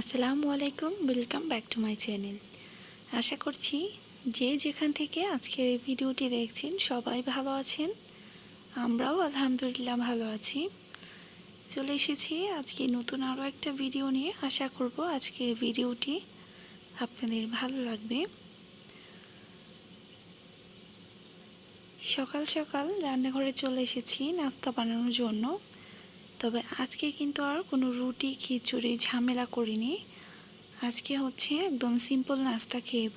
আসসালামু আলাইকুম welcome back to my channel আশা করছি যে যেখান থেকে আজকের এই ভিডিওটি দেখছেন সবাই ভালো আছেন। আমরাও আলহামদুলিল্লাহ ভালো আছি। চলে এসেছি আজকে নতুন আরও একটা ভিডিও নিয়ে। আশা করব আজকের ভিডিওটি আপনাদের ভালো লাগবে। সকাল সকাল রান্নাঘরে চলে এসেছি, নাস্তা বানানোর জন্য। তবে আজকে কিন্তু আর কোনো রুটি, খিচুড়ি, ঝামেলা করিনি। আজকে হচ্ছে একদম সিম্পল নাস্তা খেয়েব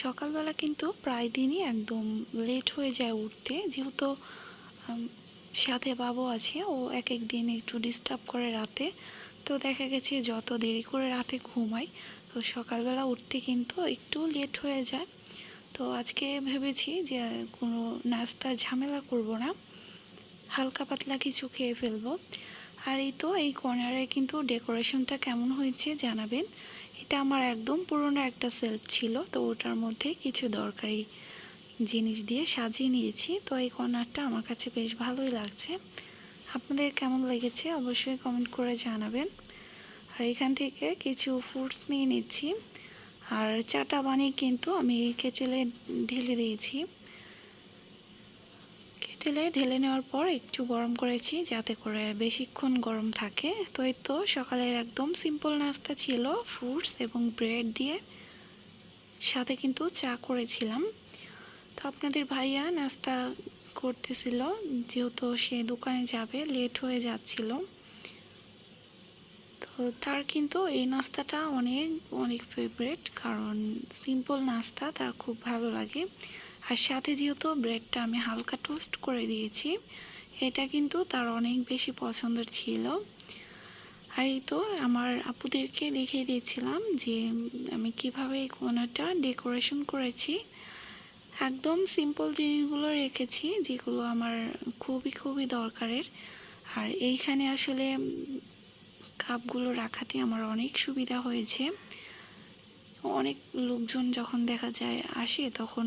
সকালবেলা কিন্তু প্রায় দিনই একদম লেট হয়ে যায় উঠতে। যেহেতু সাথে বাবু আছে, ও এক এক দিন একটু ডিস্টার্ব করে রাতে। তো দেখা গেছে যত দেরি করে রাতে ঘুমাই, তো সকালবেলা উঠতে কিন্তু একটু লেট হয়ে যায়। তো আজকে ভেবেছি যে কোনো নাস্তার ঝামেলা করব না। হালকা পাতলা কিছু খেয়ে ফেলব। আর এই তো, এই কর্নারে কিন্তু ডেকোরেশনটা কেমন হয়েছে জানাবেন। এটা আমার একদম পুরনো একটা সেলফ ছিল, তো ওটার মধ্যে কিছু দরকারি জিনিস দিয়ে সাজিয়ে নিয়েছি। তো এই কর্নারটা আমার কাছে বেশ ভালোই লাগছে। আপনাদের কেমন লেগেছে অবশ্যই কমেন্ট করে জানাবেন। আর এখান থেকে কিছু ফ্রুটস নিয়ে নিচ্ছি। আর চাটা বানিয়ে কিন্তু আমি কেটেলে ঢেলে দিয়েছি। কেটেলে ঢেলে নেওয়ার পর একটু গরম করেছি যাতে করে বেশিক্ষণ গরম থাকে। তো এই তো সকালের একদম সিম্পল নাস্তা ছিল ফ্রুটস এবং ব্রেড দিয়ে সাথে কিন্তু চা করেছিলাম। তো আপনাদের ভাইয়া নাস্তা করতেছিল, যেহেতু সে দোকানে যাবে লেট হয়ে যাচ্ছিল। তার কিন্তু এই নাস্তাটা অনেক অনেক ফেভারেট কারণ সিম্পল নাস্তা তার খুব ভালো লাগে। আর সাথে যেহেতু ব্রেডটা আমি হালকা টোস্ট করে দিয়েছি, এটা কিন্তু তার অনেক বেশি পছন্দের ছিল। আর এই তো আমার আপুদেরকে দেখিয়ে দিয়েছিলাম যে আমি কীভাবে এই কোনাটা ডেকোরেশন করেছি। একদম সিম্পল জিনিসগুলো রেখেছি যেগুলো আমার খুবই খুবই দরকারের। আর এইখানে আসলে কাপগুলো রাখাতে আমার অনেক সুবিধা হয়েছে। অনেক লোকজন যখন দেখা যায় আসে, তখন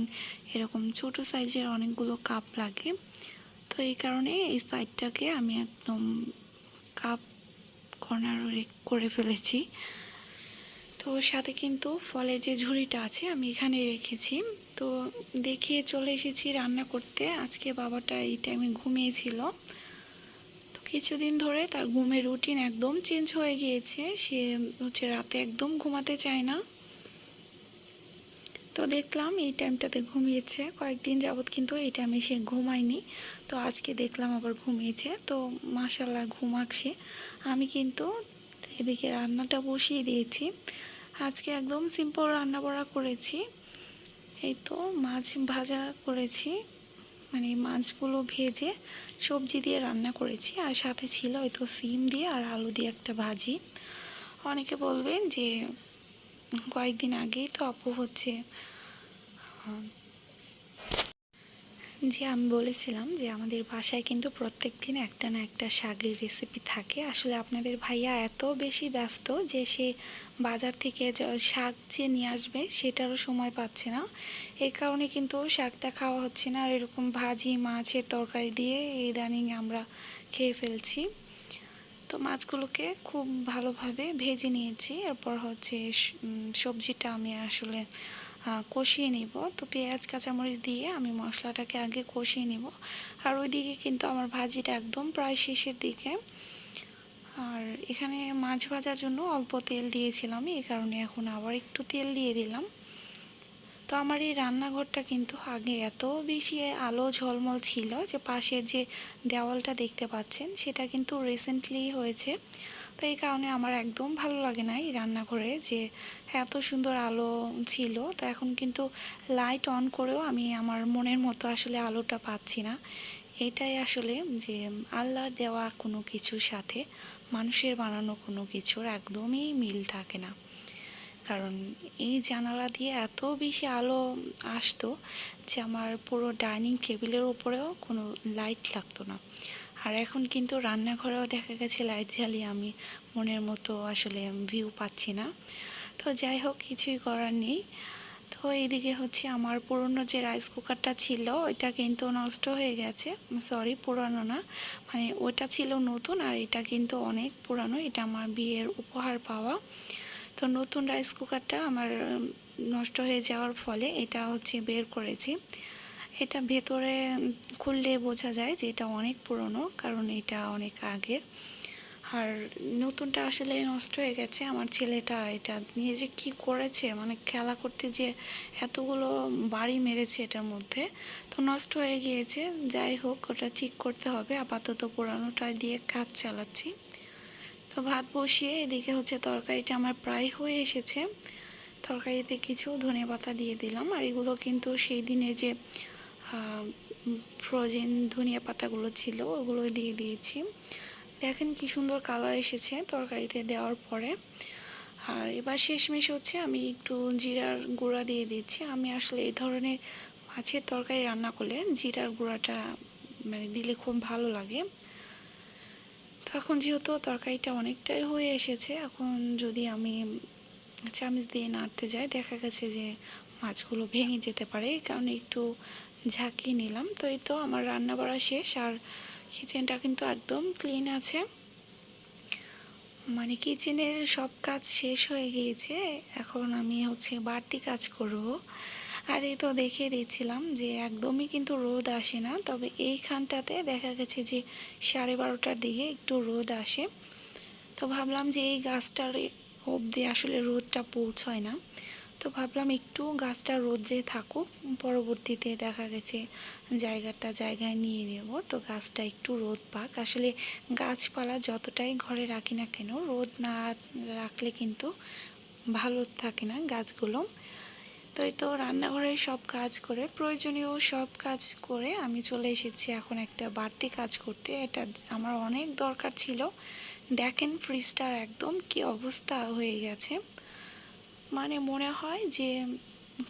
এরকম ছোট সাইজের অনেকগুলো কাপ লাগে। তো এই কারণে এই সাইডটাকে আমি একদম কাপ কর্নার করে ফেলেছি। তো সাথে কিন্তু ফলের যে ঝুড়িটা আছে আমি এখানে রেখেছি। তো দেখিয়ে চলে এসেছি রান্না করতে। আজকে বাবাটা এই টাইমে ঘুমিয়েছিল। কিছুদিন ধরে তার ঘুমের রুটিন একদম চেঞ্জ হয়ে গিয়েছে। সে হচ্ছে রাতে একদম ঘুমাতে চায় না। তো দেখলাম এই টাইমটাতে ঘুমিয়েছে। কয়েকদিন যাবৎ কিন্তু এই টাইমে সে ঘুমায়নি। তো আজকে দেখলাম আবার ঘুমিয়েছে। তো মাসাল্লাহ ঘুমাক সে। আমি কিন্তু এদিকে রান্নাটা বসিয়ে দিয়েছি। আজকে একদম সিম্পল রান্না বড়া করেছি। এই তো মাছ ভাজা করেছি। মানে মাছগুলো ভেজে সবজি দিয়ে রান্না করেছি। আর সাথে ছিল হয়তো সিম দিয়ে আর আলু দিয়ে একটা ভাজি। অনেকে বলবেন যে কয়েকদিন আগেই তো আপু হচ্ছে যে আমি বলেছিলাম যে আমাদের বাসায় কিন্তু প্রত্যেক দিন একটা না একটা শাকের রেসিপি থাকে। আসলে আপনাদের ভাইয়া এত বেশি ব্যস্ত যে সে বাজার থেকে শাক যে নিয়ে আসবে সেটারও সময় পাচ্ছে না। এই কারণে কিন্তু শাকটা খাওয়া হচ্ছে না। আর এরকম ভাজি, মাছের তরকারি দিয়ে ইদানিং আমরা খেয়ে ফেলছি। তো মাছগুলোকে খুব ভালোভাবে ভেজে নিয়েছি। এরপর হচ্ছে সবজিটা আমি আসলে কষিয়ে নিব। তো পেঁয়াজ, কাঁচামরিচ দিয়ে আমি মশলাটাকে আগে কষিয়ে নিব। আর ওইদিকে কিন্তু আমার ভাজিটা একদম প্রায় শেষের দিকে। আর এখানে মাছ ভাজার জন্য অল্প তেল দিয়েছিলাম। এই কারণে এখন আবার একটু তেল দিয়ে দিলাম। তো আমার এই রান্নাঘরটা কিন্তু আগে এত বেশি আলো ঝলমল ছিল যে পাশের যে দেওয়ালটা দেখতে পাচ্ছেন, সেটা কিন্তু রিসেন্টলি হয়েছে। তো এই কারণে আমার একদম ভালো লাগে না এই রান্নাঘরে যে এত সুন্দর আলো ছিল। তো এখন কিন্তু লাইট অন করেও আমি আমার মনের মতো আসলে আলোটা পাচ্ছি না। এটাই আসলে যে আল্লাহর দেওয়া কোনো কিছুর সাথে মানুষের বানানো কোনো কিছুর একদমই মিল থাকে না। কারণ এই জানালা দিয়ে এত বেশি আলো আসতো যে আমার পুরো ডাইনিং টেবিলের উপরেও কোনো লাইট লাগতো না। আর এখন কিন্তু রান্নাঘরেও দেখা গেছে লাইট জ্বালিয়ে আমি মনের মতো আসলে ভিউ পাচ্ছি না। তো যাই হোক, কিছুই করার নেই। তো এইদিকে হচ্ছে আমার পুরনো যে রাইস কুকারটা ছিল, ওইটা কিন্তু নষ্ট হয়ে গেছে। সরি পুরানো না। মানে ওটা ছিল নতুন আর এটা কিন্তু অনেক পুরানো। এটা আমার বিয়ের উপহার পাওয়া। তো নতুন রাইস কুকারটা আমার নষ্ট হয়ে যাওয়ার ফলে এটা হচ্ছে বের করেছি। এটা ভেতরে খুললে বোঝা যায় যে এটা অনেক পুরনো, কারণ এটা অনেক আগের। আর নতুনটা আসলে নষ্ট হয়ে গেছে। আমার ছেলেটা এটা নিয়ে যে কি করেছে মানে খেলা করতে যে এতগুলো বাড়ি মেরেছে এটার মধ্যে, তো নষ্ট হয়ে গিয়েছে। যাই হোক, ওটা ঠিক করতে হবে। আপাতত পুরানোটা দিয়ে কাজ চালাচ্ছি। তো ভাত বসিয়ে এদিকে হচ্ছে তরকারিটা আমার প্রায় হয়ে এসেছে। তরকারিতে কিছু ধনে পাতা দিয়ে দিলাম। আর এগুলো কিন্তু সেই দিনে যে ফ্রোজেন ধনিয়া পাতাগুলো ছিল, ওগুলো দিয়ে দিয়েছি। দেখেন কি সুন্দর কালার এসেছে তরকারিতে দেওয়ার পরে। আর এবার শেষমেশ হচ্ছে আমি একটু জিরার গুঁড়া দিয়ে দিচ্ছি। আমি আসলে এই ধরনের মাছের তরকারি রান্না করলে জিরার গুঁড়াটা মানে দিলে খুব ভালো লাগে। তো এখন যেহেতু তরকারিটা অনেকটাই হয়ে এসেছে, এখন যদি আমি চামচ দিয়ে নাড়তে যাই, দেখা গেছে যে মাছগুলো ভেঙে যেতে পারে কারণে একটু ঝাঁকিয়ে নিলাম। তো এই তো আমার রান্না বাড়া শেষ আর কিচেনটা কিন্তু একদম ক্লিন আছে। মানে কিচেনের সব কাজ শেষ হয়ে গিয়েছে। এখন আমি হচ্ছে বাড়তি কাজ করব। আর এই তো দেখে দিচ্ছিলাম যে একদমই কিন্তু রোদ আসে না। তবে এইখানটাতে দেখা গেছে যে সাড়ে বারোটার দিকে একটু রোদ আসে। তো ভাবলাম যে এই গাছটার অবধি আসলে রোদটা পৌঁছয় না। তো ভাবলাম একটু গাছটা রোদ্রে থাকুক, পরবর্তীতে দেখা গেছে জায়গাটা জায়গায় নিয়ে নেব। তো গাছটা একটু রোদ পাক। আসলে গাছপালা যতটাই ঘরে রাখি না কেন, রোদ না রাখলে কিন্তু ভালো থাকে না গাছগুলো। তো এই তো রান্নাঘরের সব কাজ করে, প্রয়োজনীয় সব কাজ করে আমি চলে এসেছি এখন একটা বাড়তি কাজ করতে। এটা আমার অনেক দরকার ছিল। দেখেন ফ্রিজটার একদম কি অবস্থা হয়ে গেছে। মানে মনে হয় যে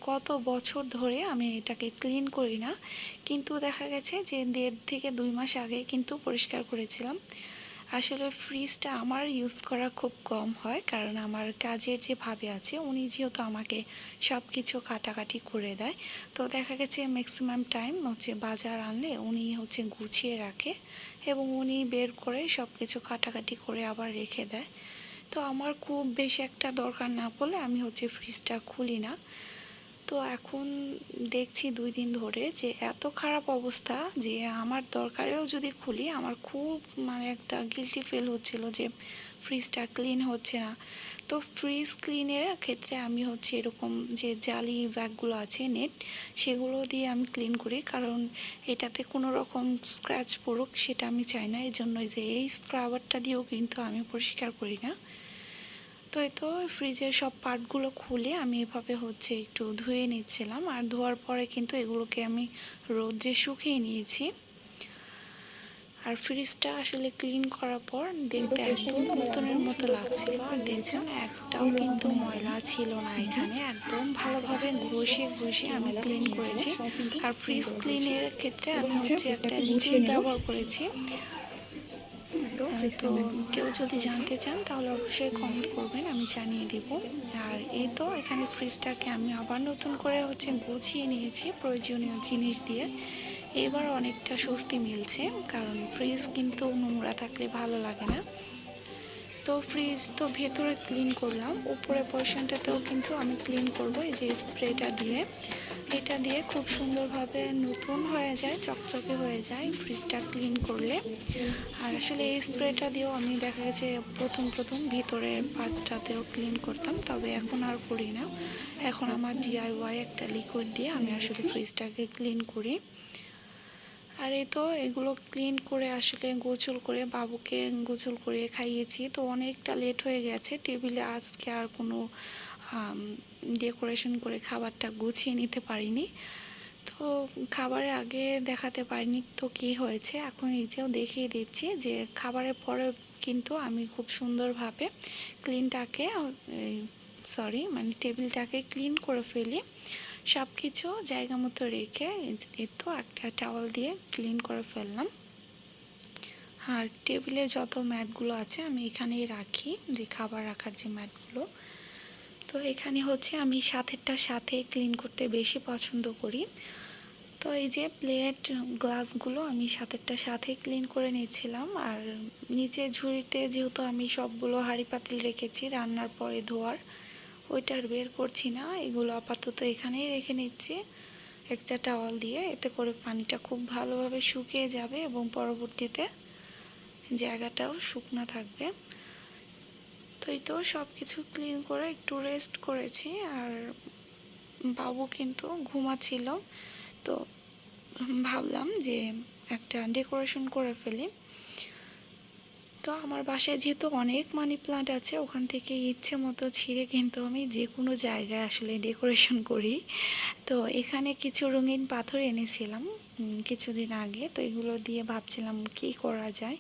কত বছর ধরে আমি এটাকে ক্লিন করি না। কিন্তু দেখা গেছে যে দেড় থেকে দুই মাস আগে কিন্তু পরিষ্কার করেছিলাম। আসলে ফ্রিজটা আমার ইউজ করা খুব কম হয় কারণ আমার কাজের যে ভাবে আছে, উনি যেহেতু আমাকে সব কিছু কাটাকাটি করে দেয়। তো দেখা গেছে ম্যাক্সিমাম টাইম হচ্ছে বাজার আনলে উনি হচ্ছে গুছিয়ে রাখে এবং উনি বের করে সব কিছু কাটাকাটি করে আবার রেখে দেয়। তো আমার খুব বেশি একটা দরকার না পড়লে আমি হচ্ছে ফ্রিজটা খুলি না। তো এখন দেখছি দুই দিন ধরে যে এত খারাপ অবস্থা যে আমার দরকারেও যদি খুলি আমার খুব মানে একটা গিলটি ফিল হচ্ছিল যে ফ্রিজটা ক্লিন হচ্ছে না। তো ফ্রিজ ক্লিনের ক্ষেত্রে আমি হচ্ছে এরকম যে জালি ব্যাগগুলো আছে নেট সেগুলো দিয়ে আমি ক্লিন করি। কারণ এটাতে কোনো রকম স্ক্র্যাচ পড়ুক সেটা আমি চাই না। এই জন্য যে এই স্ক্রাবারটা দিয়েও কিন্তু আমি পরিষ্কার করি না। তো এই তো ফ্রিজের সব পার্টগুলো খুলে আমি এভাবে হচ্ছে একটু ধুয়ে নিচ্ছিলাম। আর ধোয়ার পরে কিন্তু এগুলোকে আমি রোদ্রে শুকিয়ে নিয়েছি। আর ফ্রিজটা আসলে ক্লিন করার পর দেখতে একদম নতুনের মতো লাগছিল। আর দেখুন একটাও কিন্তু ময়লা ছিল না এখানে। একদম ভালোভাবে ঘষে ঘষে আমি ক্লিন করেছি। আর ফ্রিজ ক্লিনের ক্ষেত্রে আমি হচ্ছে একটা লিকুইড ব্যবহার করেছি। তো কেউ যদি জানতে চান, তাহলে অবশ্যই কমেন্ট করবেন, আমি জানিয়ে দেব। আর এই তো এখানে ফ্রিজটাকে আমি আবার নতুন করে হচ্ছে গুছিয়ে নিয়েছি প্রয়োজনীয় জিনিস দিয়ে। এবার অনেকটা স্বস্তি মিলছে, কারণ ফ্রিজ কিন্তু নোংরা থাকলে ভালো লাগে না। তো ফ্রিজ তো ভেতরে ক্লিন করলাম, উপরে পোর্শনটাতেও কিন্তু আমি ক্লিন করব, এই যে স্প্রেটা দিয়ে। এটা দিয়ে খুব সুন্দরভাবে নতুন হয়ে যায়, চকচকে হয়ে যায় ফ্রিজটা ক্লিন করলে। আর আসলে এই স্প্রেটা দিয়েও আমি দেখা গেছে প্রথম প্রথম ভিতরের পার্টটাতেও ক্লিন করতাম, তবে এখন আর করি না। এখন আমার ডিআইওয়াই একটা লিকুইড দিয়ে আমি আসলে ফ্রিজটাকে ক্লিন করি। আর এই তো এগুলো ক্লিন করে আসলে গোছল করে বাবুকে গোছল করে খাইয়েছি। তো অনেকটা লেট হয়ে গেছে টেবিলে আজকে আর কোনো ডেকোরেশন করে খাবারটা গুছিয়ে নিতে পারিনি। তো খাবারের আগে দেখাতে পারিনি তো কি হয়েছে, এখন নিজেও দেখিয়ে দিচ্ছি যে খাবারের পরে কিন্তু আমি খুব সুন্দরভাবে ক্লিনটাকে সরি মানে টেবিলটাকে ক্লিন করে ফেলি। সব কিছু জায়গা মতো রেখে তো একটা টাওয়াল দিয়ে ক্লিন করে ফেললাম। আর টেবিলের যত ম্যাটগুলো আছে আমি এখানেই রাখি, যে খাবার রাখার যে ম্যাটগুলো। তো এখানে হচ্ছে আমি সাথেরটা সাথে ক্লিন করতে বেশি পছন্দ করি। তো এই যে প্লেট গ্লাসগুলো আমি সাথেরটা সাথে ক্লিন করে নিয়েছিলাম। আর নিচে ঝুড়িতে যেহেতু আমি সবগুলো হাঁড়ি পাতিল রেখেছি রান্নার পরে ধোয়ার ওইটা আর বের করছি না। এগুলো আপাতত এখানেই রেখে নিচ্ছি। একটা টাওয়াল দিয়ে এতে করে পানিটা খুব ভালোভাবে শুকিয়ে যাবে এবং পরবর্তীতে জায়গাটাও শুকনো থাকবে। তো এই তো সব কিছু ক্লিন করে একটু রেস্ট করেছি আর বাবু কিন্তু ঘুমাচ্ছিল। তো ভাবলাম যে একটা ডেকোরেশন করে ফেলি। তো আমার বাসায় যেহেতু অনেক মানি প্লান্ট আছে, ওখান থেকে ইচ্ছে মতো ছিঁড়ে কিন্তু আমি যে কোনো জায়গায় আসলে ডেকোরেশন করি। তো এখানে কিছু রঙিন পাথর এনেছিলাম কিছুদিন আগে। তো এগুলো দিয়ে ভাবছিলাম কি করা যায়,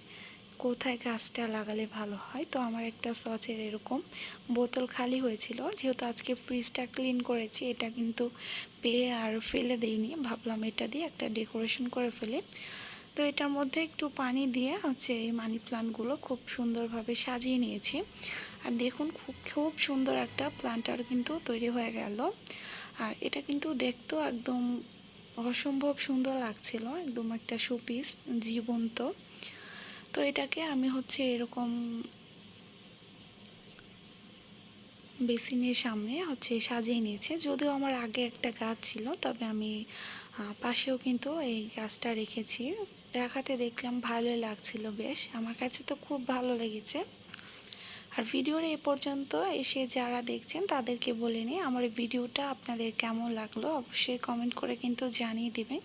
কোথায় গাছটা লাগালে ভালো হয়। তো আমার একটা সচের এরকম বোতল খালি হয়েছিল, যেহেতু আজকে ফ্রিজটা ক্লিন করেছি, এটা কিন্তু পেয়ে আর ফেলে দেইনি। ভাবলাম এটা দিয়ে একটা ডেকোরেশন করে ফেলি। তো এটার মধ্যে একটু পানি দিয়ে হচ্ছে এই মানি প্লান্টগুলো খুব সুন্দরভাবে সাজিয়ে নিয়েছি। আর দেখুন খুব খুব সুন্দর একটা প্লান্টার কিন্তু তৈরি হয়ে গেল। আর এটা কিন্তু দেখতেও একদম অসম্ভব সুন্দর লাগছিল, একদম একটা শোপিস, জীবন্ত। তো এটাকে আমি হচ্ছে এরকম বেসিনের সামনে হচ্ছে সাজিয়ে নিয়েছে। যদিও আমার আগে একটা গাছ ছিল, তবে আমি পাশেও কিন্তু এই গাছটা রেখেছি। রাখাতে দেখলাম ভালোই লাগছিল বেশ। আমার কাছে তো খুব ভালো লেগেছে। আর ভিডিওর এ পর্যন্ত এসে যারা দেখছেন, তাদেরকে বলে নিই আমার ভিডিওটা আপনাদের কেমন লাগল অবশ্যই কমেন্ট করে কিন্তু জানিয়ে দেবেন।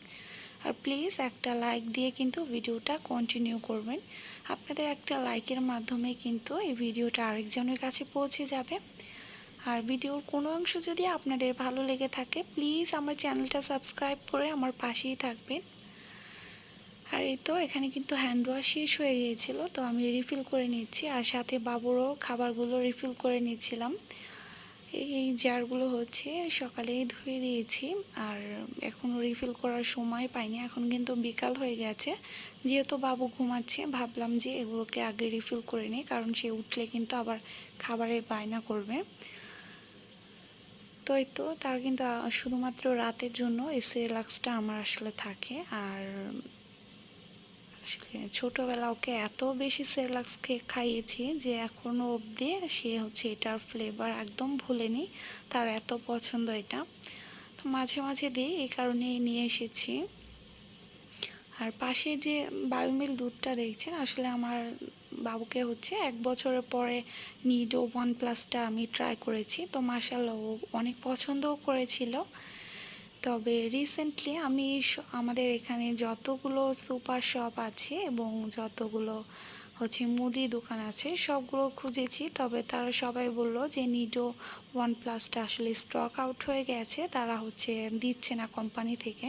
আর প্লিজ একটা লাইক দিয়ে কিন্তু ভিডিওটা কন্টিনিউ করবেন। আপনাদের একটা লাইকের মাধ্যমে কিন্তু এই ভিডিওটা আরেকজনের কাছে পৌঁছে যাবে। আর ভিডিওর কোনো অংশ যদি আপনাদের ভালো লেগে থাকে প্লিজ আমার চ্যানেলটা সাবস্ক্রাইব করে আমার পাশেই থাকবেন। আর এই তো এখানে কিন্তু হ্যান্ড ওয়াশ শেষ হয়ে গিয়েছিল, তো আমি রিফিল করে নিচ্ছি। আর সাথে বাবুরও খাবারগুলো রিফিল করে নিচ্ছিলাম। এই জারগুলো হচ্ছে সকালেই ধুয়ে দিয়েছি, আর এখনও রিফিল করার সময় পাইনি। এখন কিন্তু বিকাল হয়ে গেছে, যেহেতু বাবু ঘুমাচ্ছে, ভাবলাম যে এগুলোকে আগে রিফিল করে নিই, কারণ সে উঠলে কিন্তু আবার খাবারে বায়না করবে। তো এই তো, তার কিন্তু শুধুমাত্র রাতের জন্য এই সেলাক্সটা আমার আসলে থাকে। আর আসলে ছোটোবেলা ওকে এত বেশি সেলাক্সকে খাইয়েছি যে এখনও অবধি সে হচ্ছে এটার ফ্লেভার একদম ভুলেনি, তার এত পছন্দ এটা। তো মাঝে মাঝে দিই, এই কারণে নিয়ে এসেছি। আর পাশে যে বায়োমিল দুধটা দেখছেন, আসলে আমার বাবুকে হচ্ছে এক বছরের পরে নিডো ওয়ান প্লাসটা আমি ট্রাই করেছি। তো মাসাল্লাহ অনেক পছন্দও করেছিল। তবে রিসেন্টলি আমি আমাদের এখানে যতগুলো সুপার শপ আছে এবং যতগুলো হচ্ছে মুদি দোকান আছে, সবগুলো খুঁজেছি। তবে তারা সবাই বলল যে নিডো ওয়ান প্লাসটা আসলে স্টক আউট হয়ে গেছে, তারা হচ্ছে দিচ্ছে না কোম্পানি থেকে।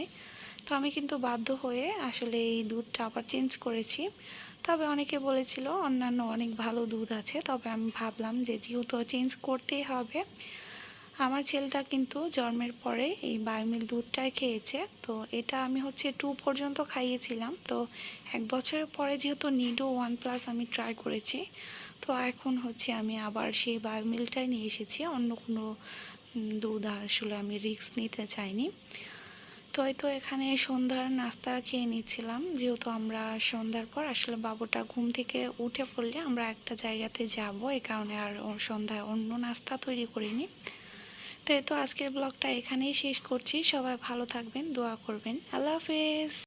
তো আমি কিন্তু বাধ্য হয়ে আসলে এই দুধটা আবার চেঞ্জ করেছি। তবে অনেকে বলেছিল অন্যান্য অনেক ভালো দুধ আছে, তবে আমি ভাবলাম যে যেহেতু চেঞ্জ করতেই হবে আমার ছেলেটা কিন্তু জন্মের পরে এই বায়োমিল দুধটাই খেয়েছে। তো এটা আমি হচ্ছে টু পর্যন্ত খাইয়েছিলাম। তো এক বছরের পরে যেহেতু নিডো ওয়ান প্লাস আমি ট্রাই করেছি, তো এখন হচ্ছে আমি আবার সেই বায়োমিলটাই নিয়ে এসেছি। অন্য কোনো দুধ আসলে আমি রিস্ক নিতে চাইনি। তো হয়তো এখানে সন্ধ্যার নাস্তা খেয়ে নিচ্ছিলাম। যেহেতু আমরা সন্ধ্যার পর আসলে বাবুটা ঘুম থেকে উঠে পড়লে আমরা একটা জায়গাতে যাব। এই কারণে আর সন্ধ্যায় অন্য নাস্তা তৈরি করিনি। তো এই তো আজকের ব্লগটা এখানেই শেষ করছি। সবাই ভালো থাকবেন, দোয়া করবেন। আল্লাহ হাফেজ।